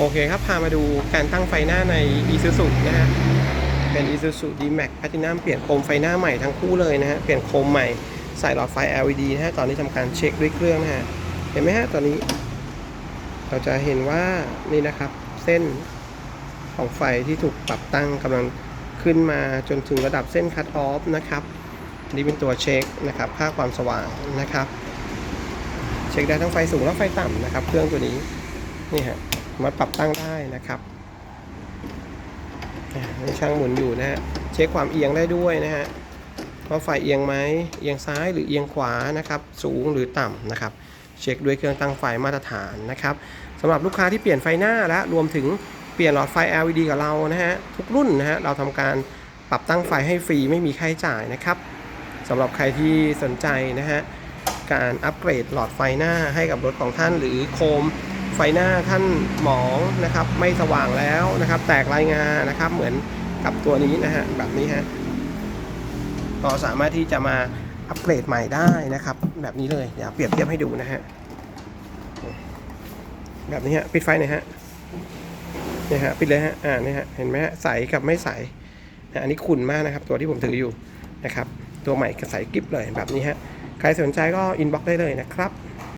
โอเคครับ พามาดูการตั้งไฟหน้าใน Isuzu นะฮะ เป็น Isuzu D-Max Platinum เปลี่ยนโคมไฟหน้าใหม่ทั้งคู่เลยนะฮะ เปลี่ยนโคมใหม่ใส่หลอดไฟ LED นะฮะ ตอนนี้ทำการเช็คด้วยเครื่องนะฮะ เห็นไหมฮะ ตอนนี้ เราจะเห็นว่านี่นะครับ เส้นของไฟที่ถูกปรับตั้งกำลังขึ้นมาจนถึงระดับเส้นคัตออฟนะครับ นี่เป็นตัวเช็คนะครับ ค่าความสว่างนะครับ เช็คได้ทั้งไฟสูงและไฟต่ำนะครับ เครื่องตัวนี้ นี่ฮะ มาปรับตั้งได้นะครับช่างหมุนอยู่นะฮะเช็คความเอียงได้ด้วยนะฮะว่าไฟเอียงไหมเอียงซ้ายหรือเอียงขวานะครับ สูงหรือต่ำนะครับ เช็คด้วยเครื่องตั้งไฟมาตรฐานนะครับสำหรับลูกค้าที่เปลี่ยนไฟหน้าและรวมถึงเปลี่ยนหลอดไฟ LED กับเรานะฮะทุกรุ่นนะฮะเราทำการปรับตั้งไฟให้ฟรีไม่มีค่าใช้จ่ายนะครับสำหรับใครที่สนใจนะฮะการอัปเกรดหลอดไฟหน้าให้กับรถของท่านหรือโคม ไฟหน้าท่านหมองนะครับไม่สว่างแล้วนะครับ แตกรายงานนะครับ เหมือนกับตัวนี้นะฮะแบบนี้ฮะก็สามารถที่จะมาอัปเกรดใหม่ได้นะครับ แบบนี้เลยเดี๋ยวเปรียบเทียบให้ดูนะฮะแบบนี้ฮะปิดไฟหน่อยฮะนี่ฮะปิดเลยฮะอ่านี่ฮะเห็นไหมฮะใสกับไม่ใสนะอันนี้ขุ่นมากนะครับ ตัวที่ผมถืออยู่นะครับ ตัวใหม่ก็ใสกริบเลยแบบนี้ฮะใครสนใจก็อินบ็อกได้เลยนะครับ